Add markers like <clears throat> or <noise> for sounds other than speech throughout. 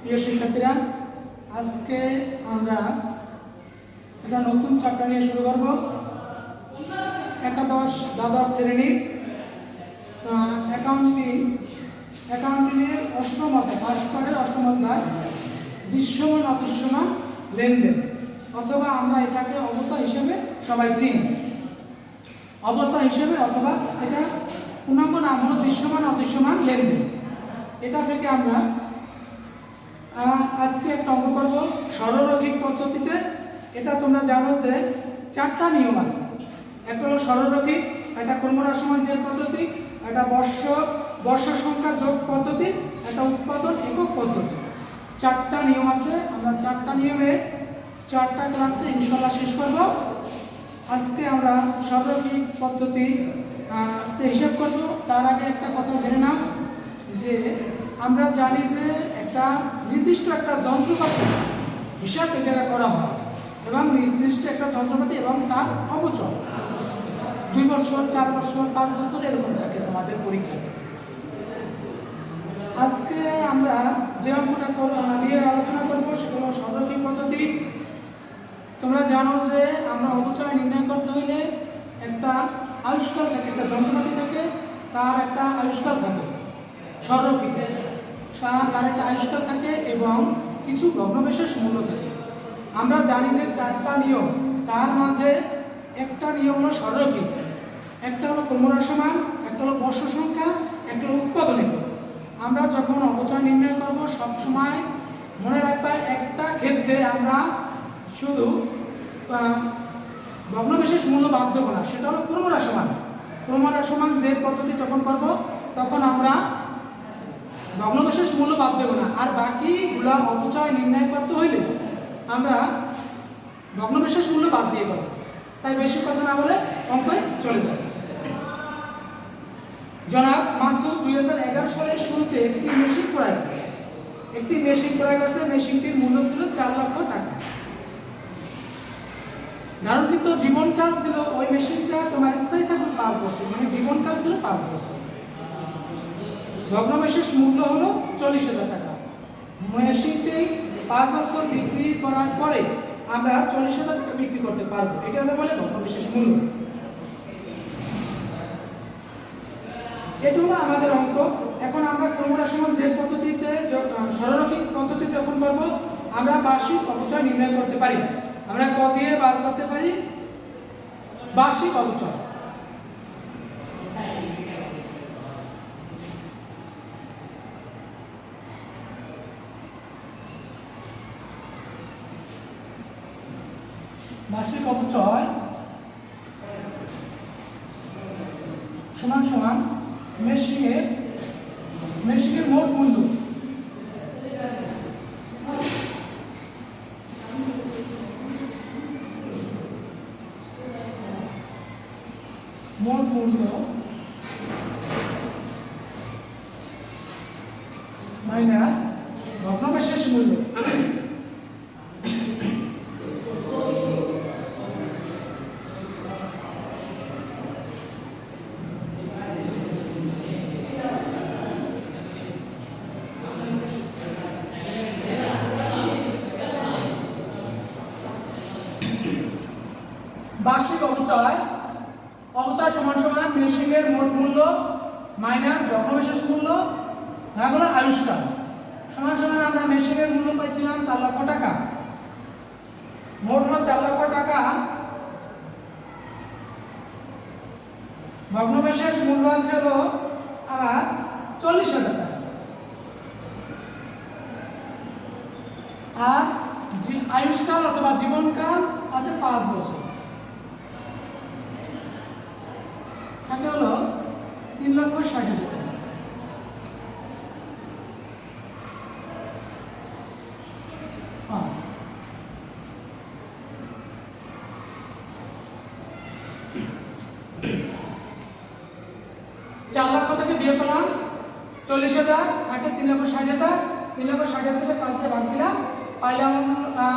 প্রিয় শিক্ষার্থীরা, আজকে আমরা একটা নতুন চ্যাপ্টার নিয়ে শুরু করব। একাদশ দ্বাদশ শ্রেণির অ্যাকাউন্টিং অ্যাকাউন্টিংয়ের অষ্টম অধ্যায় ফার্স্ট পার্টের অষ্টম দৃশ্যমান অদৃশ্যমান, লেনদেন। অথবা আমরা এটাকে অবস্থা হিসেবে সবাই চিনি। অবস্থা হিসেবে অথবা এটা পূর্ণাঙ্গ নাম হলো দৃশ্যমান, অদৃশ্যমান লেনদেন। এটা থেকে আমরা আজকে একটা অঙ্ক করব। সরলরৈখিক পদ্ধতিতে। এটা তোমরা জানো যে চারটা নিয়ম আছে। একটা হলো সরলরৈখিক একটা কর্মরা সমান জের পদ্ধতি, একটা বর্ষ বর্ষ সংখ্যা যোগ পদ্ধতি, একটা উৎপাদন একক পদ্ধতি। চারটা নিয়ম আছে। আমরা চারটা নিয়মে চারটা ক্লাসে ইনশাল্লাহ শেষ করব। আজকে আমরা সরলরৈখিক পদ্ধতি হিসাব করব। তার আগে একটা কথা জেনে নাও। যে আমরা জানি যে একটা নির্দিষ্ট একটা যন্ত্রপাতি হিসাব এছাড়া করা হয় এবং নির্দিষ্ট একটা যন্ত্রপাতি এবং তার অবচয় দুই বছর, চার বছর, পাঁচ বছর এরকম থাকে তোমাদের পরীক্ষায়। আজকে আমরা যে অঙ্কটা নিয়ে আলোচনা করব সেগুলো সরলরৈখিক পদ্ধতি। তোমরা জানো যে আমরা অবচয় নির্ণয় করতে হইলে একটা আয়ুষ্কাল থাকে, একটা যন্ত্রপাতি থাকে, তার একটা আয়ুষ্কাল থাকে। সরলরৈখিকে সা- তার একটা আয়ুষ্কাল থাকে এবং কিছু ভগ্নবিশেষ মূল্য থাকে। আমরা জানি যে চারটা নিয়ম, তার মাঝে একটা নিয়ম হলো সরলরৈখিক একটা হলো ক্রমহ্রাসমান, একটা হলো বর্ষ সংখ্যা, একটা হলো উৎপাদন একক আমরা যখন অবচয় নির্ণয় করব সবসময় মনে রাখবা, একটা ক্ষেত্রে আমরা শুধু ভগ্নবিশেষ মূল্য বাদ দেবো না, সেটা হলো ক্রমহ্রাসমান। ক্রমহ্রাসমান যে পদ্ধতি যখন করব, তখন আমরা ভগ্নবিশেষ মূল্য বাদ দেবো না। আর বাকিগুলা অপচয় নির্ণয় করতে হইলে আমরা ভগ্নবিশেষ মূল্য বাদ দিয়ে করব। তাই বেশি কথা না বলে অঙ্কে চলে যায় জনাব মাসুদ দুই হাজার এগারো সালের শুরুতে একটি মেশিন ক্রয় করে। একটি মেশিন ক্রয় করছে। মেশিনটির মূল্য ছিল চার লক্ষ টাকা। ধারণকৃত জীবনকাল ছিল ওই মেশিনটা তোমার স্থায়ী থাকবে পাঁচ বছর। মানে জীবনকাল ছিল পাঁচ বছর। ভগ্নবিশেষ মূল্য হলো চল্লিশ হাজার টাকা। মেশিনটি পাঁচ বছর বিক্রি করার পরে আমরা চল্লিশ হাজার টাকা বিক্রি করতে পারব। এটা হলো বলে ভগ্নবিশেষ মূল্য। এটা হলো আমাদের অঙ্ক। এখন আমরা ক্রমহ্রাসমান যে পদ্ধতিতে সরলরৈখিক পদ্ধতি যখন করব, আমরা বার্ষিক অপচয় নির্ণয় করতে পারি। আমরা ক দিয়ে বাদ করতে পারি। বার্ষিক অপচয়। বার্ষিক অপচয়। সমান সমান মেশিনের মেশিনের মোট মূল্য। মোট মূল্য মাইনাস ভগ্নবিশেষ মূল্য বার্ষিক অবচয় অবচয় সমান সমান মেশিনের মোট মূল্য মাইনাস ভগ্নবিশেষ মূল্য ভাগ হলো আয়ুষ্কাল সমান সমান আমরা মেশিনের মূল্য পাইছিলাম চার লক্ষ টাকা মোট চার লক্ষ টাকা। ভগ্নবিশেষ মূল্য আছে হলো আমার চল্লিশ হাজার টাকা। আর আয়ুষ্কাল অথবা জীবনকাল আছে পাঁচ বছর। থাকে হলো তিন লক্ষ ষাট হাজার টাকা পাঁচ চার লক্ষ থেকে বিয়ে করলাম? চল্লিশ হাজার, থাকে তিন লক্ষ ষাট হাজার, তিন লক্ষ ষাট হাজারের পাঁচ দিয়ে ভাগ দিলাম, পাইলাম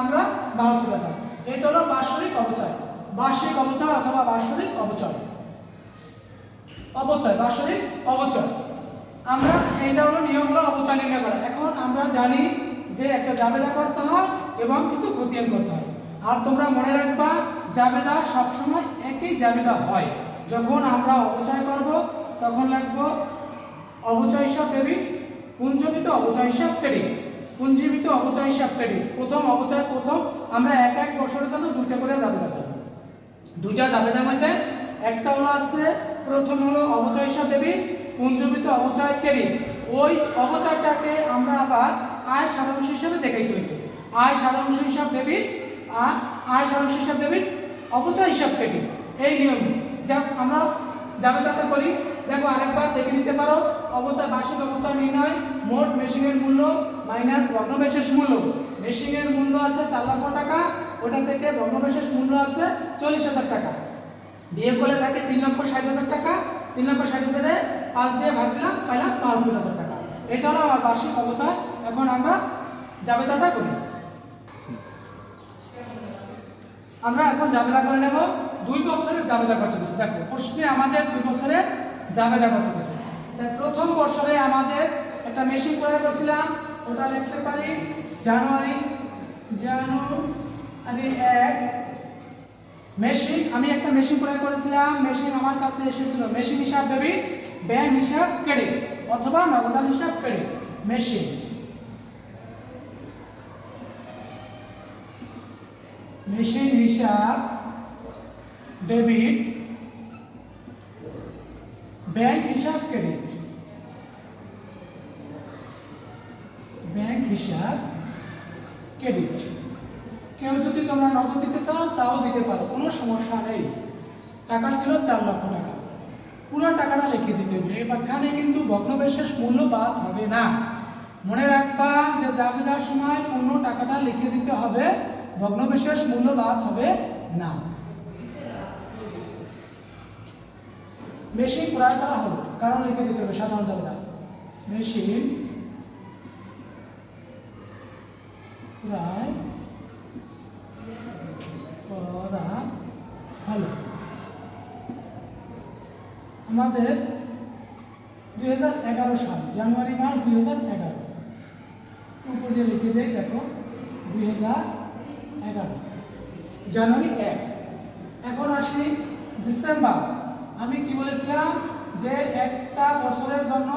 আমরা বাহাত্তর হাজার। এটা হলো বার্ষিক অবচয় বার্ষিক অবচয় অথবা বার্ষিক অবচয় অপচয়, বার্ষিক অবচয় আমরা এইটা হলো নিয়ম হলো অবচয় নির্ণয় করা। এখন আমরা জানি যে একটা জাবেদা করতে হয় এবং কিছু খতিয়ান করতে হয়। আর তোমরা মনে রাখবা জাবেদা সবসময় একই জাবেদা হয়। যখন আমরা অপচয় করব তখন লাগবো অবচয় হিসাব ডেবিট পুঞ্জীবিত অবচয় হিসাব ক্রেডিট পুঞ্জীবিত অবচয় হিসাব ক্রেডিট প্রথম অবচয় প্রথম, আমরা এক এক বছরের জন্য দুইটা করে জাবেদা করব। দুইটা জাবেদার মধ্যে একটা হলো আছে প্রথম হলো অবচয় হিসাব ডেবিট পুঞ্জীবিত অবচয় ক্রেডিট ওই অবচয়টাকে আমরা আবার আয় সারাংশ হিসাবে দেখাইতে হইবে। আয় সারাংশ হিসাব ডেবিট আর আয় সারাংশ হিসাব ডেবিট অবচয় হিসাব ক্রেডিট এই নিয়মে। যা আমরা জাবেদাটা করি। দেখো আরেকবার দেখে নিতে পারো। অবচয় বার্ষিক অবচয় নির্ণয়, মোট মেশিনের মূল্য মাইনাস ভগ্নবিশেষ মূল্য। মেশিনের মূল্য আছে চার লক্ষ টাকা, ওটা থেকে ভগ্নবিশেষ মূল্য আছে চল্লিশ হাজার টাকা। বিয়ে করলে থাকে তিন লক্ষ ষাট হাজার টাকা, তিন লক্ষ ষাট হাজারে পাঁচ দিয়ে ভাগ দিলাম, পাইলাম বাহাত্তর হাজার টাকা। এটা হলো আমার বার্ষিক অবচয়। এখন আমরা জাবেদাটা করি। আমরা এখন জাবেদা করে নেব। দুই বছরের জাবেদা করতে দেখো, প্রশ্নে আমাদের দুই বছরের জাবেদা করতে গেছে তাই প্রথম বছরে আমাদের একটা মেশিন ক্রয় করছিলাম, ওটা লিখতে পারি জানুয়ারি জানুয়ারি এক মেশিন আমি একটা মেশিন ক্রয় করেছিলাম মেশিন আমার কাছে এসেছিল মেশিন হিসাব ডেবিট ব্যাংক হিসাব ক্রেডিট অথবা নগদান হিসাব ক্রেডিট মেশিন মেশিন হিসাব ডেবিট ব্যাংক হিসাব ক্রেডিট ব্যাংক হিসাব ক্রেডিট কেউ যদি তোমরা নগদ দিতে চাও, তাও দিতে পারো, কোনো সমস্যা নেই। টাকা ছিল চার লক্ষ টাকা। পুরো টাকাটা লিখে দিতে হবে। এখানে কিন্তু ভগ্নবিশেষ মূল্য বাদ হবে না। মনে রাখবা যে জাবেদার সময় পূর্ণ টাকাটা লিখে দিতে হবে ভগ্নবিশেষ মূল্য বাদ হবে না। মেশিন ক্রয় করা হলো। কারণ লিখে দিতে হবে, সাধারণ জাবেদা মেশিন ক্রয় করা হলো। আমাদের দু হাজার এগারো সাল, জানুয়ারি মাস দুই হাজার এগারো। উপর দিয়ে লিখে দেই, দেখো, দুই হাজার এগারো। জানুয়ারি এক। এখন আসি ডিসেম্বর। আমি কি বলেছিলাম যে একটা বছরের জন্য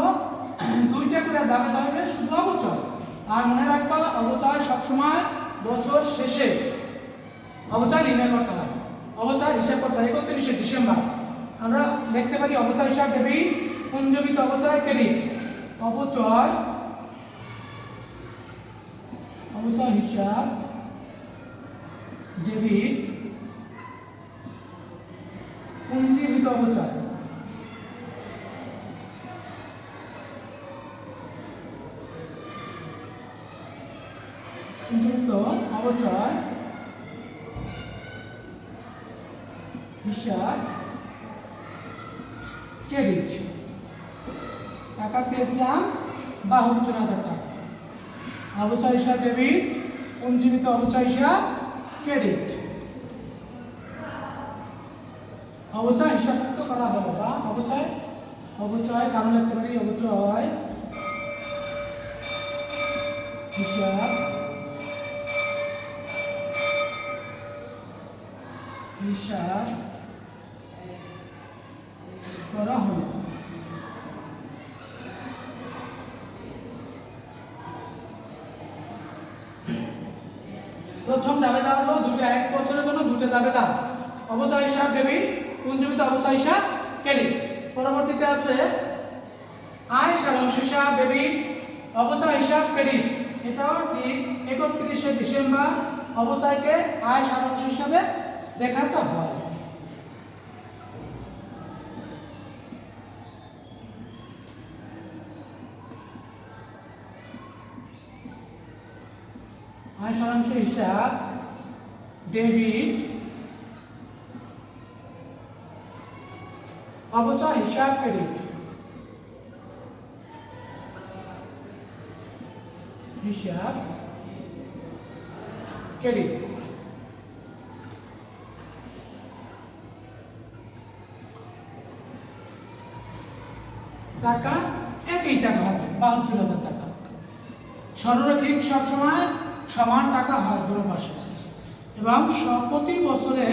<clears throat> দুইটা করে যাবে হবে শুধু অবচয় আর মনে রাখবা অবচয় সবসময় বছর শেষে। অবচয় নির্ণয় করতে হয়। অবচয় হিসাব করতে হয় একত্রিশে ডিসেম্বর। আমরা দেখতে পারি অবচয় হিসাব ডেবিট পুঞ্জবিত অবচয় ক্রেডিট অবচয় অবচয় হিসাব ডেবিট পুঞ্জীবিত অবচয়। পুঞ্জীবিত অবচয়। হিসাব ক্রেডিট। টাকা পেয়েছিলাম বাহাত্তর হাজার টাকা। অবচয় হিসাব ডেবিট পুঞ্জীবিত অবচয় হিসাব, ক্রেডিট। অবচয় হিসাবভুক্ত করা হলো বা অবচয় অবচয় কারণ লিখতে পারি অবচয় হিসাব হিসাব করা হলো। প্রথম জাবেদা হলো দুটো এক বছরের জন্য দুটো যাবে জাবেদা অবচয় হিসাব ডেবিট পুঞ্জীবিত অবচয় হিসাব ক্রেডিট পরবর্তীতে আছে আয় হিসাব ডেবিট অবচয় হিসাব ক্রেডিট এটাও ঠিক, একত্রিশে ডিসেম্বর অবচয়কে আয় সারাংশ হিসাবে দেখাতে হয়। আয় সারাংশ হিসাব ডেবিট অবচয় হিসাব ক্রেডিট হিসাব ক্রেডিট টাকা একই টাকা হবে, বাহাত্তর হাজার টাকা। সরলরৈখিক সবসময় সমান টাকা হয় দুটো পাশে এবং সব প্রতি বছরে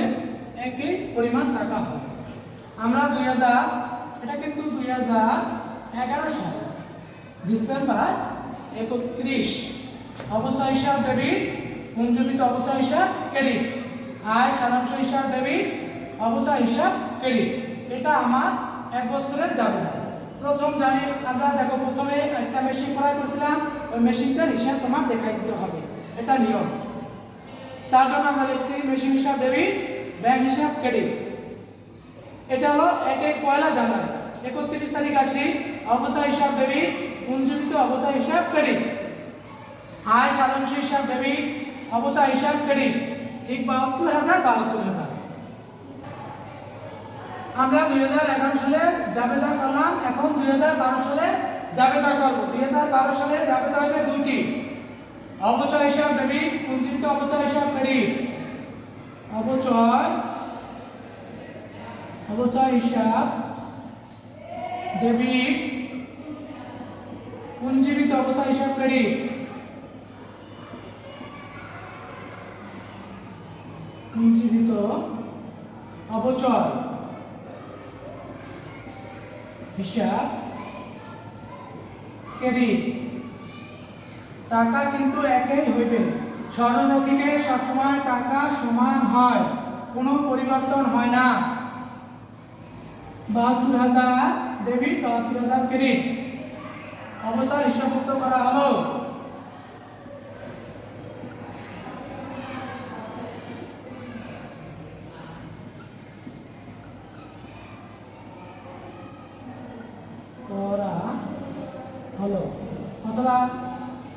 একই পরিমাণ টাকা হয়। আমরা দুই হাজার, এটা কিন্তু দুই হাজার এগারো সাল, ডিসেম্বর একত্রিশ। অবচয় হিসাব ডেবিট পুঞ্জমিত অবচয় হিসাব ক্রেডিট। আয় সারাংশ হিসাব ডেবিট অবচয় হিসাব ক্রেডিট। এটা আমার এক বছরের যাবে না প্রথম জানি, আমরা দেখো প্রথমে একটা মেশিন ক্রয় করছিলাম, ওই মেশিনটার হিসাব তোমার দেখাই দিতে হবে। এটা নিয়ম। তার জন্য আমরা লিখছি মেশিন হিসাব ডেবিট ব্যাংক হিসাব ক্রেডিট। এটা হলো এক পয়লা জানুয়ারি, একত্রিশ তারিখ আসি অবচয় হিসাব ডেবিট পুঞ্জীবিত অবচয় হিসাব করি আয় সাধাংশ হিসাব ডেবিট অবচয় হিসাব করি ঠিক বাহাত্তর হাজার বাহাত্তর হাজার। আমরা দুই হাজার এগারো সালে জাবেদা করলাম, এখন দুই হাজার বারো সালে জাবেদা করব। দুই হাজার বারো সালে জাবেদা হবে দুটি অবচয় হিসাব ডেবিট পুঞ্জীবিত অবচয় হিসাব ক্রেডিট অবচয় অবচয় হিসাব, ডেবিট পুঞ্জীবিত অবচয় হিসাব ক্রেডিট। পুঞ্জীবিত অবচয় হিসাব ক্রেডিট। টাকা কিন্তু একই হইবে। স্বর্ণরক্ষীকে সবসময় টাকা সমান হয়, কোনো পরিবর্তন হয় না। বাহাত্তর হাজার ডেবিট বাহাত্তর হাজার ক্রেডিট অবচয় হিসাবভুক্ত করা হলো। করা হলো। অথবা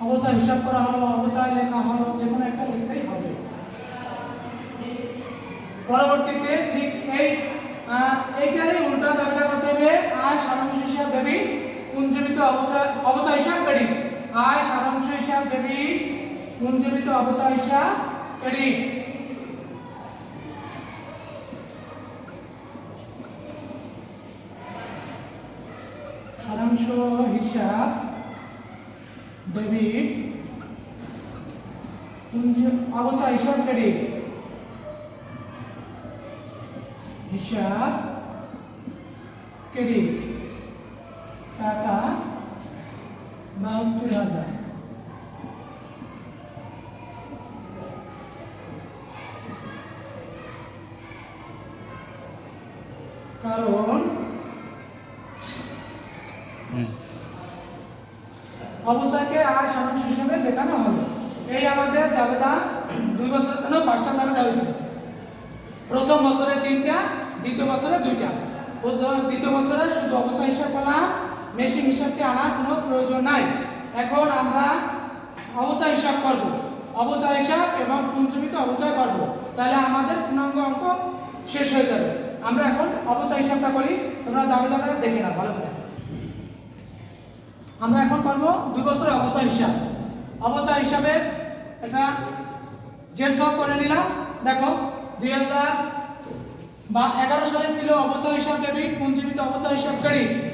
অবচয় হিসাব করা হলো, অবচয় লেখা হলো, যে কোনো একটা লিখলেই হবে। পরবর্তীতে ঠিক এই এইটারই উল্টা জায়গাটা করতে হবে আয় সারাংশ হিসাব দেবী অবচয় হিসাব ক্রেডিট আয় সারাংশ হিসাব দেবী পুঞ্জীবিত অবচয় হিসাব ক্রেডিট সারাংশ হিসাব ডেবিট অবচয় হিসাব ক্রেডিট হিসাব ক্রেডিট টাকা বাহাত্তর হাজার। কারণ অবচয়কে আয় সারাংশ হিসেবে দেখানো হলো। এই আমাদের জাবেদা দুই বছরের জন্য পাঁচটা জাবেদা হয়েছে। প্রথম বছরে তিনটা দ্বিতীয় বছরে দুইটা। দ্বিতীয় বছরে শুধু অবচয় হিসাব করলাম মেশিন হিসাবকে আনার কোনো প্রয়োজন নাই। এখন আমরা অবচয় হিসাব করব। অবচয় হিসাব এবং পুঞ্জমিত অবচয় করব। তাহলে আমাদের পূর্ণাঙ্গ অঙ্ক শেষ হয়ে যাবে। আমরা এখন অবচয় হিসাবটা করি। তোমরা জাবেদাটা দেখে না ভালো করে। আমরা এখন করব দুই বছরের অবচয় হিসাব। অবচয় হিসাবে এটা জেড সব করে নিলাম। দেখো, দুই হাজার বা এগারো সালে ছিল অবচয় হিসাব ডেবিট পুঞ্জীবিত অবচয় হিসাব ক্রেডিট।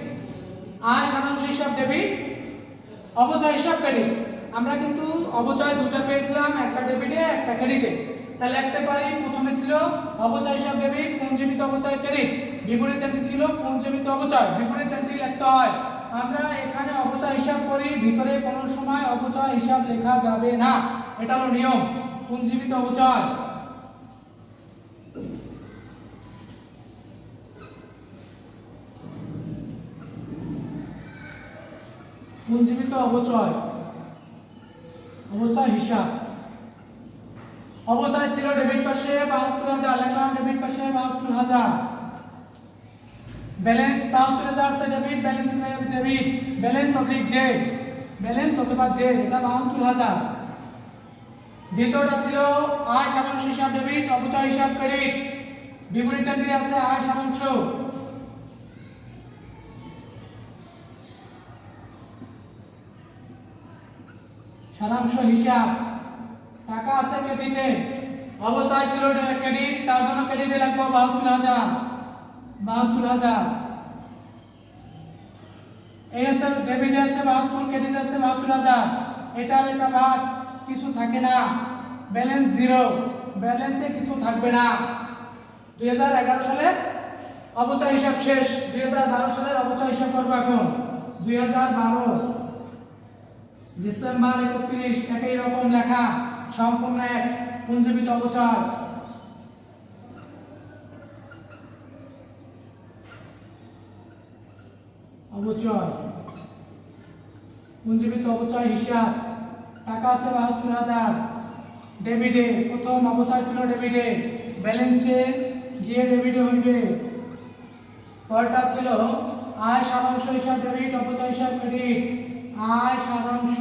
আর সাধারণ হিসাব ডেবিট অবচয় হিসাব ক্রেডিট আমরা কিন্তু অবচয় দুটো পেয়েছিলাম, একটা ডেবিটে একটা ক্রেডিটে তাহলে লিখতে পারি প্রথমে ছিল অবচয় হিসাব ডেবিট পুঞ্জীবিত অবচয় ক্রেডিট বিপরীতটি ছিল পুঞ্জীবিত অবচয়? বিপরীত বিপরীতটি লিখতে হয়। আমরা এখানে অবচয় হিসাব করি, ভিতরে কোনো সময় অবচয় হিসাব লেখা যাবে না। এটা হলো নিয়ম পুঞ্জীবিত অবচয়? পুঞ্জীবিত অবচয়। অবচয় হিসাব। অবচয় ছিল ডেবিট পাশে বাহাত্তর হাজার লেখলাম ডেবিট পাশে বাহাত্তর হাজার। ব্যালেন্স বাহাত্তর হাজার আছে debit balance debit balance oblique J. Balance অথবা জে এটা বাহাত্তর হাজার। দ্বিতীয়টা ছিল আয় সারাংশ হিসাব ডেবিট অবচয় হিসাব ক্রেডিট। বিপরীতটি আছে আয় সারাংশ। সারাংশ হিসাব। টাকা আছে ক্রেডিটে। অবচয় ছিল ক্রেডিট, তার জন্য ক্রেডিটে লাগবে বাহাত্তর হাজার। বাহাত্তর হাজার। এই আছে ডেবিট আছে বাহাত্তর ক্রেডিট আছে বাহাত্তর হাজার। এটার এটা বাদ, কিছু থাকে না। ব্যালেন্স জিরো ব্যালেন্সে কিছু থাকবে না। দুই হাজার এগারো সালে অবচয় হিসাব শেষ। দুই হাজার বারো সালের অবচয় হিসাব করব এখন। দুই হাজার বারো। ডিসেম্বর একত্রিশ, একই রকম লেখা, সম্পূর্ণ এক পুঞ্জীবিত অবচয় অবচয়। পুঞ্জীবিত অবচয় হিসাব, টাকা আছে বাহাত্তর হাজার। ডেবিটে প্রথম অবচয় ছিল ডেবিটে ব্যালেন্সে গিয়ে ডেবিটে হইবে। পরটা ছিল আয় সারাংশ হিসাব, ডেবিট, অপচয় হিসাব, ক্রেডিট। আয় সারাংশ।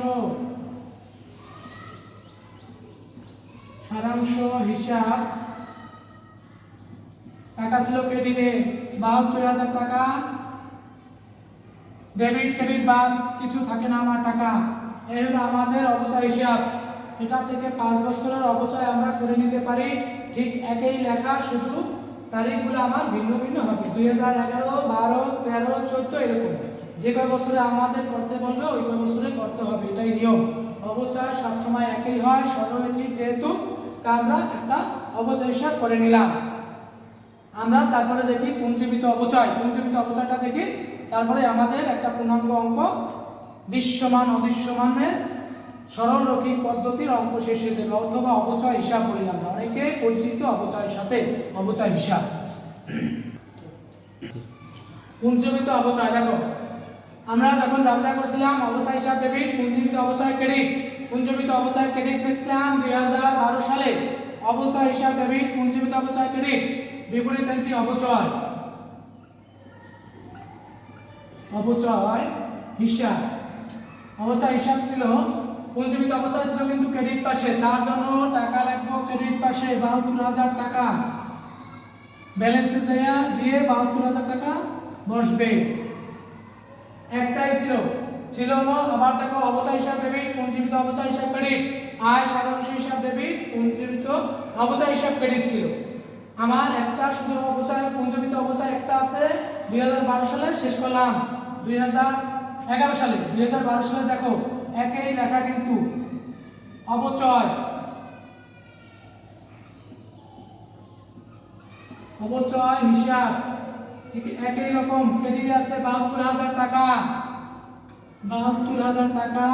সারাংশ হিসাব। টাকা ছিল ক্রেডিটে বাহাত্তর হাজার টাকা। ডেবিট, ক্রেডিট বাদ কিছু থাকে না আমার টাকা। এই হলো আমাদের অবচয় হিসাব। এটা থেকে পাঁচ বছরের অবচয় আমরা করে নিতে পারি। ঠিক একই লেখা, শুধু তারিখগুলো আমার ভিন্ন ভিন্ন হবে। দুই হাজার এগারো, বারো, তেরো, চোদ্দ, এরকম। যে কয় বছরে আমাদের করতে বলবে, ওই কয় বছরে করতে হবে, এটাই নিয়ম। অবচয় সবসময় একই হয় সরলরেখিক যেহেতু, তা আমরা একটা অবচয় হিসাব করে নিলাম। আমরা তারপরে দেখি পুঞ্জীবিত অবচয়। পুঞ্জীবিত অবচয়টা দেখি, তারপরে আমাদের একটা পূর্ণাঙ্গ অঙ্ক, দৃশ্যমান, অদৃশ্যমানের সরল রৈখিক পদ্ধতির অঙ্ক শেষ হয়ে যাবে, অথবা অবচয় হিসাব বলি আমরা। অনেকে পরিচিত অবচয়ের সাথে অবচয় হিসাব। পুঞ্জীবিত অবচয়, দেখো। আমরা যখন যাত্রা করছিলাম অবচয় হিসাব ডেবিট পুঞ্জীবিত অবচয় ক্রেডিট। পুঞ্জীবিত অবচয় ক্রেডিট লিখছিলাম দুই হাজার বারো সালে। অবচয় হিসাব ডেবিট পুঞ্জীবিত অবচয় ক্রেডিট। বিপরীত একটি অবচয়। অবচয় হিসাব। অবচয় হিসাব ছিল পুঞ্জীবিত অবচয় ছিল কিন্তু ক্রেডিট পাশে। তার জন্য টাকা লাগবো ক্রেডিট পাশে, বাহাত্তর হাজার টাকা। ব্যালেন্সে দিয়ে বাহাত্তর হাজার টাকা বসবে। একটাই ছিল। ছিল আবার দেখো অবচয় হিসাব ডেবিট পুঞ্জীবিত অবচয় হিসাব ক্রেডিট আয় সারাংশ হিসাব ডেবিট পুঞ্জীবিত অবচয় হিসাব ক্রেডিট ছিল। আমার একটা শুধু অবচয় পুঞ্জীবিত অবচয় একটা আছে, দুই হাজার বারো সালে শেষ করলাম। দুই হাজার এগারো সালে, দুই হাজার বারো সালে দেখো একই লেখা কিন্তু অবচয়। অবচয় হিসাব। ঠিক একই রকম। ক্রেডিট আছে বাহাত্তর হাজার টাকা। বাহাত্তর হাজার টাকা।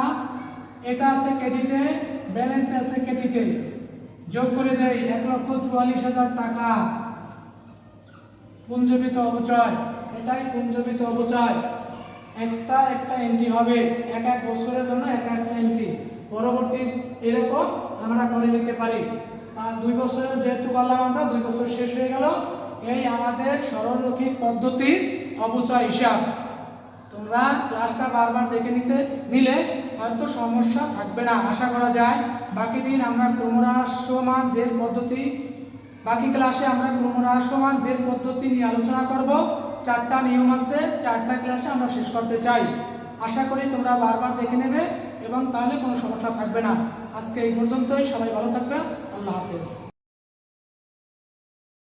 এটা আছে ক্রেডিটে ব্যালেন্স আছে ক্রেডিটে যোগ করে দেয় এক লক্ষ চুয়াল্লিশ হাজার টাকা। পুঞ্জবিত অবচয়। এটাই পুঞ্জবিত অবচয়। একটা একটা এন্ট্রি হবে। এক এক বছরের জন্য এক একটা এন্ট্রি পরবর্তী এরকম আমরা করে নিতে পারি। দুই বছরের যেহেতু করলাম আমরা, দুই বছর শেষ হয়ে গেল। এই আমাদের সরলরৈখিক পদ্ধতির অপচয় হিসাব। তোমরা ক্লাসটা বারবার দেখে নিতে, নিলে হয়তো সমস্যা থাকবে না। আশা করা যায় বাকি দিন আমরা ক্রমহ্রাসমান জের পদ্ধতি, বাকি ক্লাসে আমরা ক্রমহ্রাসমান জের পদ্ধতি নিয়ে আলোচনা করব। চারটা নিয়ম আছে, চারটা ক্লাসে আমরা শেষ করতে চাই। আশা করি তোমরা বারবার দেখে নেবে এবং তাহলে কোনো সমস্যা থাকবে না। আজকে এই পর্যন্তই। সবাই ভালো থাকবে। আল্লাহ হাফেজ।